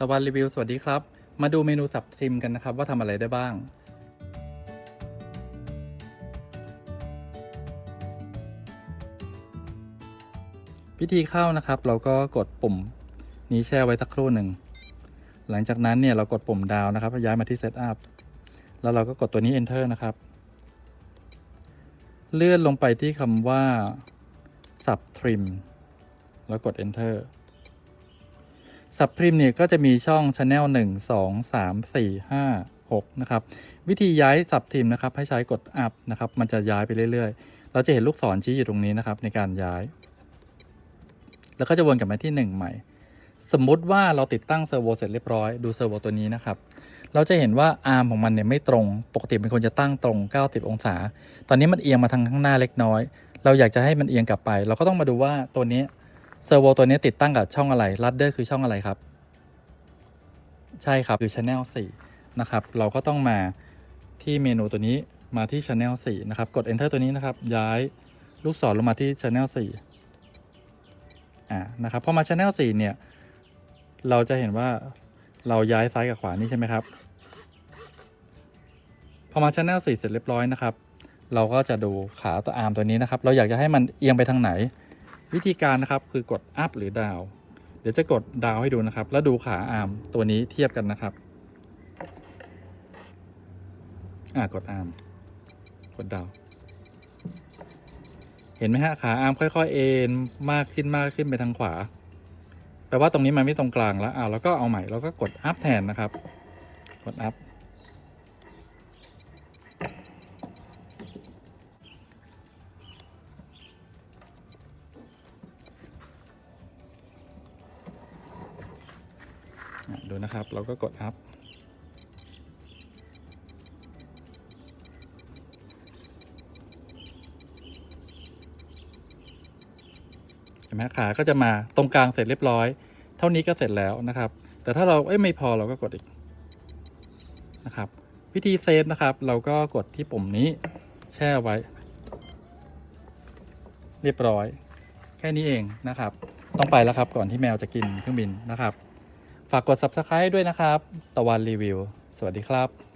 ตะวันรีวิวสวัสดีครับ มาดูเมนูสับทิมกันนะครับว่าทำอะไรได้บ้าง วิธีเข้านะครับ เราก็กดปุ่มนี้แช่ไว้สักครู่หนึ่ง หลังจากนั้นเนี่ยเรากดปุ่มดาวนะครับย้ายมาที่ Setup แล้วเราก็กดตัวนี้ Enter นะครับ เลื่อนลงไปที่คำว่า Sub Trim แล้วกด Enter สับพริมเนี่ยก็จะมีช่อง Channel 1 2 3 4 5 6 นะครับ วิธีย้ายสับทิมนะครับ ให้ใช้กด Up นะครับ มันจะย้ายไปเรื่อยๆ เราจะเห็นลูกศรชี้อยู่ตรงนี้นะครับ ในการย้าย แล้วก็จะวนกลับมาที่ 1 ใหม่ สมมุติว่าเราติดตั้งเซอร์โวเสร็จเรียบร้อย ดูเซอร์โวตัวนี้นะครับ เราจะเห็นว่าอาร์มของมันเนี่ยไม่ตรง ปกติเป็นคนจะตั้งตรง 90 องศา ตอนนี้มันเอียงมาทางข้างหน้าเล็กน้อย เราอยากจะให้มันเอียงกลับไป เราก็ต้องมาดูว่าตัวนี้ เซอร์โวตัวนี้ติดตั้งกับช่องอะไรลัดเดอร์คือช่องอะไรครับ ใช่ครับคือ Channel 4 นะครับ เราก็ต้องมาที่เมนูตัวนี้มาที่ Channel 4 นะครับ กด Enter ตัวนี้นะครับ ย้ายลูกศรลงมาที่ Channel 4 อ่านะครับพอมา Channel 4 เนี่ย เราจะเห็นว่าเราย้ายซ้ายกับขวานี่ใช่ไหมครับ พอมา Channel 4 เสร็จเรียบร้อยนะครับ เราก็จะดูขาตัวอาร์มตัวนี้นะครับ เราอยากจะให้มันเอียงไปทางไหน วิธีการนะครับคือกด up หรือ down เดี๋ยวจะกดดาวให้ดูนะครับ แล้วดูขาอาร์มตัวนี้เทียบกันนะครับอ่ากดอาร์มกดดาวเห็นไหมฮะขาอาร์มค่อย ๆ เอ็นมากขึ้นมากขึ้นไปทางขวาแปลว่าตรงนี้มันไม่ตรงกลางแล้วอ่าแล้วก็เอาใหม่แล้วก็กดอัพแทนนะครับ กดอัพ ดูนะครับ เราก็กดอัพเห็นไหมขาก็จะมาตรงกลางเสร็จเรียบร้อย เท่านี้ก็เสร็จแล้วนะครับ แต่ถ้าเราเอ้ยไม่พอเราก็กดอีกนะครับ วิธีเซฟนะครับ เราก็กดที่ปุ่มนี้แช่ไว้ เรียบร้อย แค่นี้เองนะครับ ต้องไปแล้วครับก่อนที่แมวจะกินเครื่องบินนะครับ ฝากกด subscribe ด้วยนะครับ ตะวันรีวิว สวัสดีครับ